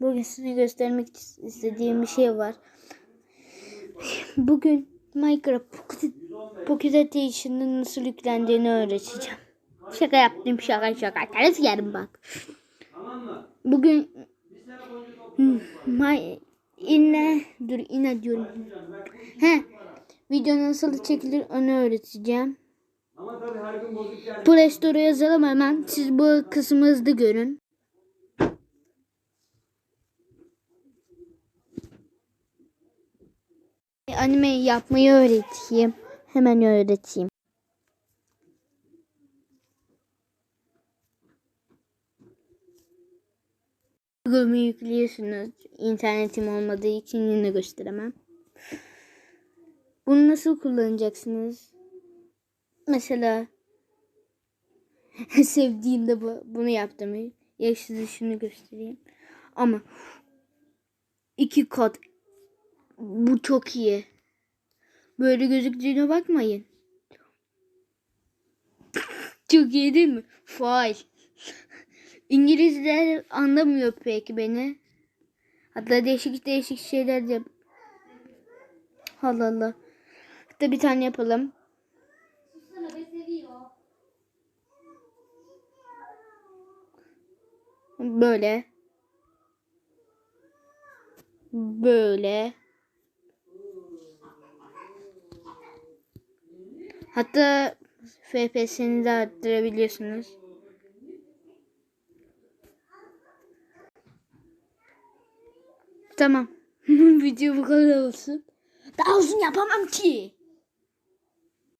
Bugün size göstermek istediğim bir şey var. Bugün Minecraft Pocket, Pocket Edition'ın nasıl yüklendiğini öğreteceğim. Şaka yaptım şaka şaka. Karıs yarın bak. Bugün Hmm, My, inne dur inne diyorum. He. Video nasıl çekilir onu öğreteceğim. Play Store'a yazalım hemen. Siz bu kısmı hızlı görün. Anime yapmayı öğreteyim. Hemen öğreteyim. Google'u yüklüyorsunuz. İnternetim olmadığı için yine gösteremem. Bunu nasıl kullanacaksınız? Mesela sevdiğimde bu, bunu yaptım. Ya size şunu göstereyim. Ama iki kat bu çok iyi. Böyle gözüktüğüne bakmayın. Çok iyi değil mi? Fail. İngilizler anlamıyor pek beni. Hatta değişik değişik şeyler de Allah Allah. Hatta bir tane yapalım. Böyle. Böyle. Hatta FPS'ini de arttırabiliyorsunuz. Tamam. Video bu kadar olsun. Daha uzun yapamam ki.